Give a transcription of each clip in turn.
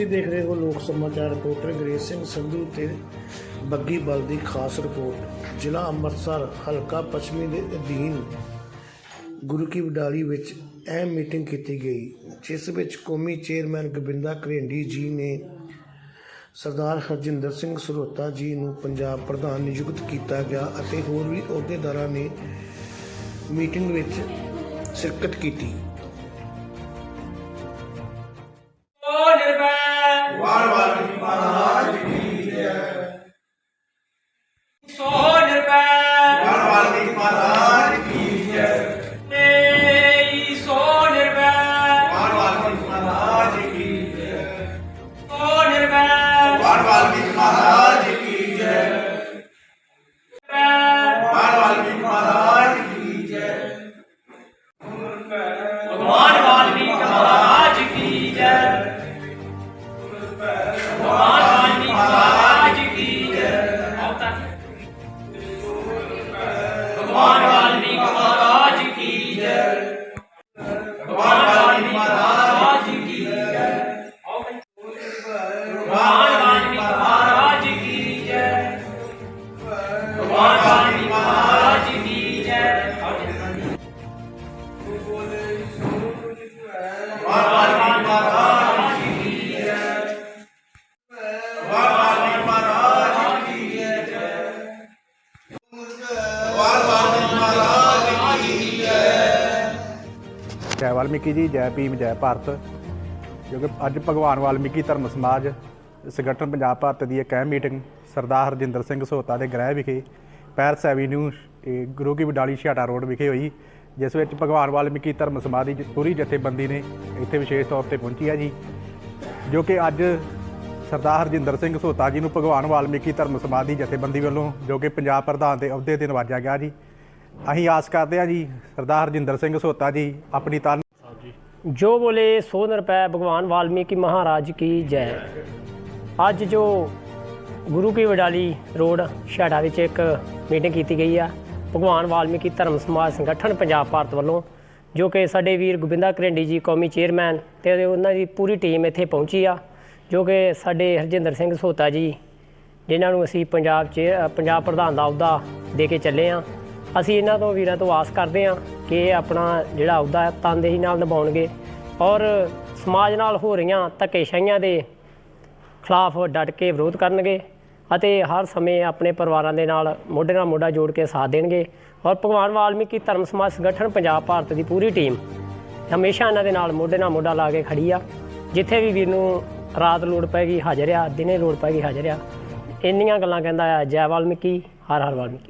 ਤੁਸੀਂ ਦੇਖ ਰਹੇ ਹੋ ਲੋਕ ਸਮਾਚਾਰ ਰਿਪੋਰਟਰ ਗਰੇਸ ਸਿੰਘ ਸੰਧੂ ਤੇ ਬੱਗੀ ਬਲ ਦੀ ਖਾਸ ਰਿਪੋਰਟ। ਜ਼ਿਲ੍ਹਾ ਅੰਮ੍ਰਿਤਸਰ, ਹਲਕਾ ਪੱਛਮੀ ਦੇ ਅਧੀਨ ਗੁਰੂ ਕੀ ਵਡਾਲੀ ਵਿੱਚ ਅਹਿਮ ਮੀਟਿੰਗ ਕੀਤੀ ਗਈ, ਜਿਸ ਵਿੱਚ ਕੌਮੀ ਚੇਅਰਮੈਨ ਗੋਬਿੰਦਾ ਘਰੇਂਡੀ ਜੀ ਨੇ ਸਰਦਾਰ ਹਰਜਿੰਦਰ ਸਿੰਘ ਸਰੋਤਾ ਜੀ ਨੂੰ ਪੰਜਾਬ ਪ੍ਰਧਾਨ ਨਿਯੁਕਤ ਕੀਤਾ ਗਿਆ ਅਤੇ ਹੋਰ ਵੀ ਅਹੁਦੇਦਾਰਾਂ ਨੇ ਮੀਟਿੰਗ ਵਿੱਚ ਸ਼ਿਰਕਤ ਕੀਤੀ। ਜੈ ਵਾਲਮੀਕੀ ਜੀ, ਜੈ ਭੀਮ, ਜੈ ਭਾਰਤ। ਜੋ ਕਿ ਅੱਜ ਭਗਵਾਨ ਵਾਲਮੀਕੀ ਧਰਮ ਸਮਾਜ ਸੰਗਠਨ ਪੰਜਾਬ ਭਾਰਤ ਦੀ ਇੱਕ ਅਹਿਮ ਮੀਟਿੰਗ ਸਰਦਾਰ ਹਰਜਿੰਦਰ ਸਿੰਘ ਸੋਤਾ ਦੇ ਗ੍ਰਹਿ ਵਿਖੇ, ਪੈਰਸ ਐਵੀਨਿਊ, ਇਹ ਗੁਰੂ ਕੀ ਵਡਾਲੀ ਛਿਆਟਾ ਰੋਡ ਵਿਖੇ ਹੋਈ, ਜਿਸ ਵਿੱਚ ਭਗਵਾਨ ਵਾਲਮੀਕੀ ਧਰਮ ਸਮਾਜ ਦੀ ਪੂਰੀ ਜਥੇਬੰਦੀ ਨੇ ਇੱਥੇ ਵਿਸ਼ੇਸ਼ ਤੌਰ ਤੇ ਪਹੁੰਚੀ ਹੈ ਜੀ। ਜੋ ਕਿ ਅੱਜ ਸਰਦਾਰ ਹਰਜਿੰਦਰ ਸਿੰਘ ਸੋਤਾ ਜੀ ਨੂੰ ਭਗਵਾਨ ਵਾਲਮੀਕੀ ਧਰਮ ਸਮਾਜ ਦੀ ਜਥੇਬੰਦੀ ਵੱਲੋਂ, ਜੋ ਕਿ ਪੰਜਾਬ ਪ੍ਰਧਾਨ ਦੇ ਅਹੁਦੇ ਤੇ ਨਵਾਜਿਆ ਗਿਆ ਜੀ। ਅਸੀਂ ਆਸ ਕਰਦੇ ਹਾਂ ਜੀ, ਸਰਦਾਰ ਹਰਜਿੰਦਰ ਸਿੰਘ ਸੋਤਾ ਜੀ, ਆਪਣੀ ਤਨ ਜੋ ਬੋਲੇ ਸੋ ਨਿਰਪੈ ਭਗਵਾਨ ਵਾਲਮੀਕੀ ਮਹਾਰਾਜ ਕੀ ਜੈ। ਅੱਜ ਜੋ ਗੁਰੂ ਕੀ ਵਡਾਲੀ ਰੋਡ ਛਾੜਾ ਵਿੱਚ ਇੱਕ ਮੀਟਿੰਗ ਕੀਤੀ ਗਈ ਆ, ਭਗਵਾਨ ਵਾਲਮੀਕੀ ਧਰਮ ਸਮਾਜ ਸੰਗਠਨ ਪੰਜਾਬ ਭਾਰਤ ਵੱਲੋਂ, ਜੋ ਕਿ ਸਾਡੇ ਵੀਰ ਗੋਬਿੰਦਾ ਕਰੰਡੀ ਜੀ, ਕੌਮੀ ਚੇਅਰਮੈਨ ਤੇ ਉਹਨਾਂ ਦੀ ਪੂਰੀ ਟੀਮ ਇੱਥੇ ਪਹੁੰਚੀ ਆ, ਜੋ ਕਿ ਸਾਡੇ ਹਰਜਿੰਦਰ ਸਿੰਘ ਸੋਤਾ ਜੀ, ਜਿਨ੍ਹਾਂ ਨੂੰ ਅਸੀਂ ਪੰਜਾਬ 'ਚ ਪੰਜਾਬ ਪ੍ਰਧਾਨ ਦਾ ਅਹੁਦਾ ਦੇ ਕੇ ਚੱਲੇ ਆ। ਅਸੀਂ ਇਹਨਾਂ ਤੋਂ ਵੀਰਾਂ ਤੋਂ ਆਸ ਕਰਦੇ ਹਾਂ ਕਿ ਇਹ ਆਪਣਾ ਜਿਹੜਾ ਅਹੁਦਾ ਹੈ ਤਨਦੇਹੀ ਨਾਲ ਨਿਭਾਉਣਗੇ। ਔਰ ਸਮਾਜ ਨਾਲ ਹੋ ਰਹੀਆਂ ਧੱਕੇਸ਼ਾਹੀਆਂ ਦੇ ਖਿਲਾਫ ਡਟ ਕੇ ਵਿਰੋਧ ਕਰਨਗੇ ਅਤੇ ਹਰ ਸਮੇਂ ਆਪਣੇ ਪਰਿਵਾਰਾਂ ਦੇ ਨਾਲ ਮੋਢੇ ਨਾਲ ਮੋਢਾ ਜੋੜ ਕੇ ਸਾਥ ਦੇਣਗੇ। ਔਰ ਭਗਵਾਨ ਵਾਲਮੀਕੀ ਧਰਮ ਸਮਾਜ ਸੰਗਠਨ ਪੰਜਾਬ ਭਾਰਤ ਦੀ ਪੂਰੀ ਟੀਮ ਹਮੇਸ਼ਾ ਇਹਨਾਂ ਦੇ ਨਾਲ ਮੋਢੇ ਨਾਲ ਮੋਢਾ ਲਾ ਕੇ ਖੜੀ ਆ। ਜਿੱਥੇ ਵੀ ਵੀਰ ਨੂੰ ਰਾਤ ਲੋੜ ਪੈਗੀ ਹਾਜ਼ਰ ਆ, ਦਿਨੇ ਲੋੜ ਪੈਗੀ ਹਾਜ਼ਰ ਆ। ਇੰਨੀਆਂ ਗੱਲਾਂ ਕਹਿੰਦਾ ਆ, ਜੈ ਵਾਲਮੀਕੀ, ਹਰ ਹਰ ਵਾਲਮੀਕੀ।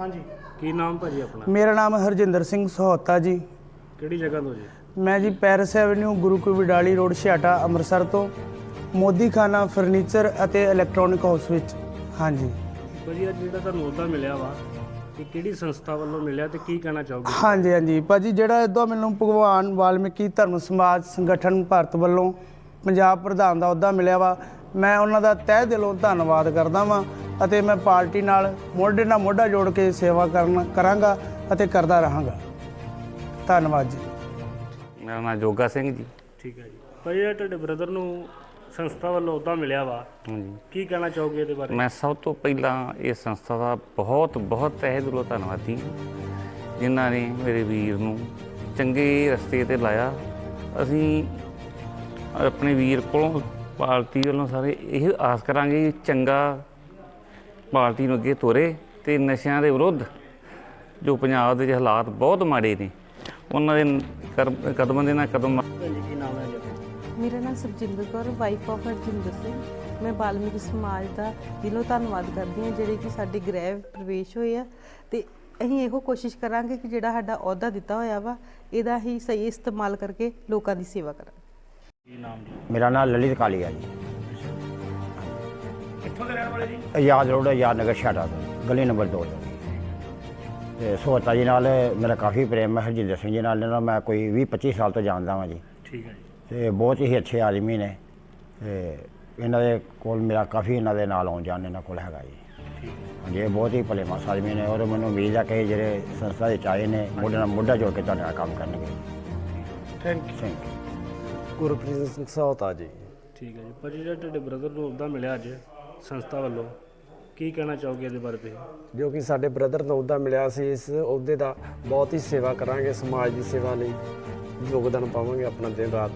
ਹਾਂਜੀ। ਕੀ ਨਾਮ ਭਾਜੀ ਆਪਣਾ? ਮੇਰਾ ਨਾਮ ਹਰਜਿੰਦਰ ਸਿੰਘ ਸਹੋਤਾ ਜੀ। ਕਿਹੜੀ ਜਗ੍ਹਾ ਤੋਂ ਜੀ? ਮੈਂ ਜੀ Paris avenue Guru Ki Wadali road Chhiata Amritsar ਤੋਂ। ਮੋਦੀ ਖਾਨਾ ਫਰਨੀਚਰ ਅਤੇ ਇਲੈਕਟ੍ਰੋਨਿਕ ਹਾਊਸ ਵਿੱਚ। ਹਾਂਜੀ। ਭਾਜੀ ਅੱਜ ਜਿਹੜਾ ਤੁਹਾਨੂੰ ਅਹੁਦਾ ਮਿਲਿਆ ਵਾ ਇਹ ਕਿਹੜੀ ਸੰਸਥਾ ਵੱਲੋਂ ਮਿਲਿਆ ਤੇ ਕੀ ਕਹਿਣਾ ਚਾਹੋਗੇ? ਹਾਂਜੀ ਹਾਂਜੀ। ਭਾਜੀ ਜਿਹੜਾ ਇਦੋਂ ਮੈਨੂੰ ਭਗਵਾਨ ਵਾਲਮੀਕੀ ਧਰਮ ਸਮਾਜ ਸੰਗਠਨ ਭਾਰਤ ਵੱਲੋਂ ਪੰਜਾਬ ਪ੍ਰਧਾਨ ਦਾ ਅਹੁਦਾ ਮਿਲਿਆ ਵਾ ਮੈਂ ਉਹਨਾਂ ਦਾ ਤਹਿ ਦਿਲੋਂ ਧੰਨਵਾਦ ਕਰਦਾ ਵਾਂ। ਅਤੇ ਮੈਂ ਪਾਰਟੀ ਨਾਲ ਮੋਢੇ ਨਾਲ ਮੋਢਾ ਜੋੜ ਕੇ ਸੇਵਾ ਕਰਨ ਕਰਾਂਗਾ ਅਤੇ ਕਰਦਾ ਰਹਾਂਗਾ। ਧੰਨਵਾਦ ਜੀ। ਮੇਰਾ ਨਾਮ ਜੋਗਾ ਸਿੰਘ ਜੀ। ਠੀਕ ਹੈ ਜੀ। ਭਾਜੀ ਇਹ ਤੁਹਾਡੇ ਬ੍ਰਦਰ ਨੂੰ ਸੰਸਥਾ ਵੱਲੋਂ ਅਹੁਦਾ ਮਿਲਿਆ ਵਾ। ਹਾਂਜੀ। ਕੀ ਕਹਿਣਾ ਚਾਹੋਗੇ ਇਹਦੇ ਬਾਰੇ? ਮੈਂ ਸਭ ਤੋਂ ਪਹਿਲਾਂ ਇਸ ਸੰਸਥਾ ਦਾ ਬਹੁਤ ਬਹੁਤ ਤਹਿ ਦਿਲੋਂ ਧੰਨਵਾਦੀ ਹਾਂ, ਜਿਨ੍ਹਾਂ ਨੇ ਮੇਰੇ ਵੀਰ ਨੂੰ ਚੰਗੇ ਰਸਤੇ ਤੇ ਲਾਇਆ। ਅਸੀਂ ਆਪਣੇ ਵੀਰ ਕੋਲੋਂ ਪਾਰਟੀ ਵੱਲੋਂ ਸਾਰੇ ਇਹ ਆਸ ਕਰਾਂਗੇ ਕਿ ਚੰਗਾ ਪਾਰਟੀ ਨੂੰ ਅੱਗੇ ਤੋਰੇ ਤੇ ਨਸ਼ਿਆਂ ਦੇ ਵਿਰੁੱਧ ਜੋ ਪੰਜਾਬ ਦੇ ਹਾਲਾਤ ਬਹੁਤ ਮਾੜੇ ਨੇ ਉਹਨਾਂ ਦੇ ਕਦਮਾਂ ਦੇ ਨਾਲ ਕਦਮ ਮੇਰਾ ਨਾਮ ਸੁਖਜਿੰਦਰ ਕੌਰ ਵਾਈਫ ਆਫ ਹਰਜਿੰਦਰ ਸਿੰਘ। ਮੈਂ ਬਾਲਮੀਕ ਸਮਾਜ ਦਾ ਦਿਲੋਂ ਧੰਨਵਾਦ ਕਰਦੀ ਹਾਂ ਜਿਹੜੇ ਕਿ ਸਾਡੇ ਗ੍ਰਹਿ ਪ੍ਰਵੇਸ਼ ਹੋਏ ਆ। ਤੇ ਅਸੀਂ ਇਹੋ ਕੋਸ਼ਿਸ਼ ਕਰਾਂਗੇ ਕਿ ਜਿਹੜਾ ਸਾਡਾ ਅਹੁਦਾ ਦਿੱਤਾ ਹੋਇਆ ਵਾ ਇਹਦਾ ਹੀ ਸਹੀ ਇਸਤੇਮਾਲ ਕਰਕੇ ਲੋਕਾਂ ਦੀ ਸੇਵਾ ਕਰਾਂਗੇ। ਮੇਰਾ ਨਾਮ ਲਲਿਤ ਕਾਲੀਆ ਜੀ। ਕਿੱਥੋਂ ਦੇ ਰਹਿਣ ਵਾਲੇ ਜੀ? ਆਜ਼ਾਦ ਰੋਡ ਆਜ਼ਾਦ ਨਗਰ ਛਾੜਾ ਤੋਂ ਗਲੀ ਨੰਬਰ 2 ਤੋਂ। ਤੇ ਸੋਹਤਾ ਜੀ ਨਾਲ ਮੇਰਾ ਕਾਫੀ ਪ੍ਰੇਮ ਹੈ ਹਰਜਿੰਦਰ ਸਿੰਘ ਜੀ ਨਾਲ ਇਹਨਾਂ ਨੂੰ ਮੈਂ ਕੋਈ 20 25 ਸਾਲ ਤੋਂ ਜਾਣਦਾ ਹਾਂ ਜੀ। ਠੀਕ ਹੈ ਜੀ। ਤੇ ਬਹੁਤ ਹੀ ਅੱਛੇ ਆਦਮੀ ਨੇ ਤੇ ਇਹਨਾਂ ਦੇ ਕੋਲ ਮੇਰਾ ਕਾਫੀ ਇਹਨਾਂ ਦੇ ਨਾਲ ਆਉਣ ਜਾਣ ਇਹਨਾਂ ਕੋਲ ਹੈਗਾ ਜੀ। ਹਾਂਜੀ ਇਹ ਬਹੁਤ ਹੀ ਭਲੇ ਮਾਸ ਆਦਮੀ ਨੇ ਔਰ ਮੈਨੂੰ ਉਮੀਦ ਹੈ ਕਿ ਜਿਹੜੇ ਸੰਸਥਾ ਦੇ ਚਾਹੇ ਨੇ ਮੋਢੇ ਨਾਲ ਮੋਢਾ ਜੋੜ ਕੇ ਤੁਹਾਡੇ ਨਾਲ ਕੰਮ ਕਰਨਗੇ। Thank you thank you Gurpreet Singh Sahota ji. ਠੀਕ ਹੈ ਜੀ। ਪਰ ਜਿਹੜਾ ਤੁਹਾਡੇ ਬ੍ਰਦਰ ਨੂੰ ਅਹੁਦਾ ਮਿਲਿਆ ਅੱਜ ਸੰਸਥਾ ਵੱਲੋਂ ਕੀ ਕਹਿਣਾ ਚਾਹੋਗੇ ਇਹਦੇ ਬਾਰੇ ਤੁਸੀਂ? ਜੋ ਕਿ ਸਾਡੇ ਬ੍ਰਦਰ ਨੂੰ ਅਹੁਦਾ ਮਿਲਿਆ ਸੀ, ਇਸ ਅਹੁਦੇ ਦਾ ਬਹੁਤ ਹੀ ਸੇਵਾ ਕਰਾਂਗੇ, ਸਮਾਜ ਦੀ ਸੇਵਾ ਲਈ ਯੋਗਦਾਨ ਪਾਵਾਂਗੇ ਆਪਣਾ ਦਿਨ ਰਾਤ।